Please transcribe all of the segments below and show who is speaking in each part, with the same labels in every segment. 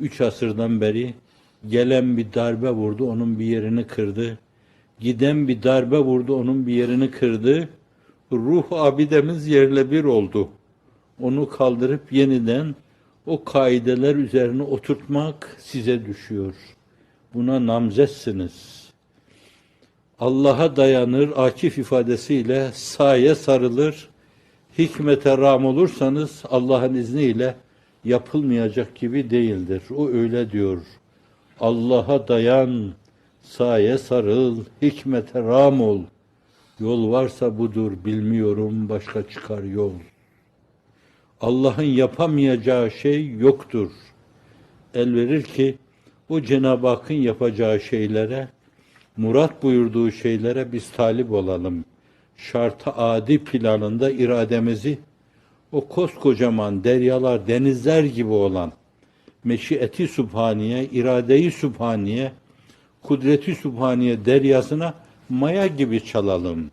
Speaker 1: Üç asırdan beri gelen bir darbe vurdu, onun bir yerini kırdı. Giden bir darbe vurdu, onun bir yerini kırdı. Ruh abidemiz yerle bir oldu. Onu kaldırıp yeniden o kaideler üzerine oturtmak size düşüyor. Buna namzetsiniz. Allah'a dayanır, akif ifadesiyle saye sarılır, hikmete ram olursanız Allah'ın izniyle yapılmayacak gibi değildir. O öyle diyor. Allah'a dayan, saye sarıl, hikmete ram ol. Yol varsa budur, bilmiyorum başka çıkar yol. Allah'ın yapamayacağı şey yoktur. El verir ki o Cenab-ı Hakk'ın yapacağı şeylere, murat buyurduğu şeylere biz talip olalım. Şartı adi planında irademizi o koskocaman deryalar, denizler gibi olan meşiyeti subhaniye, iradeyi subhaniye, kudreti subhaniye deryasına maya gibi çalalım.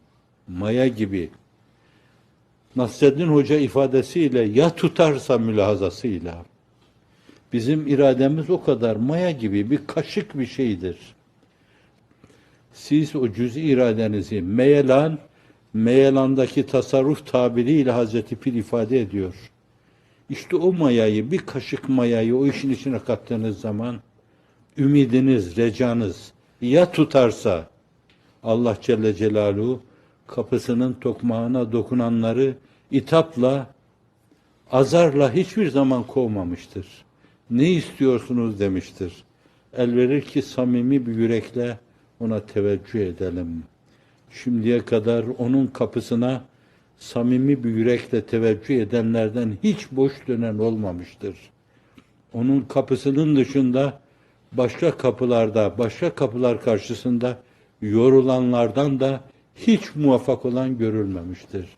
Speaker 1: Maya gibi. Nasreddin Hoca ifadesiyle ya tutarsa mülahazasıyla. Bizim irademiz o kadar maya gibi bir kaşık bir şeydir. Siz o cüz iradenizi meyelan, meyelandaki tasarruf tabiriyle Hazreti Pir ifade ediyor. İşte o mayayı, bir kaşık mayayı o işin içine kattığınız zaman ümidiniz, recanız ya tutarsa Allah Celle Celaluhu kapısının tokmağına dokunanları itapla, azarla hiçbir zaman kovmamıştır. Ne istiyorsunuz demiştir. El verir ki samimi bir yürekle ona teveccüh edelim. Şimdiye kadar onun kapısına samimi bir yürekle teveccüh edenlerden hiç boş dönen olmamıştır. Onun kapısının dışında başka kapılarda, başka kapılar karşısında yorulanlardan da hiç muvaffak olan görülmemiştir.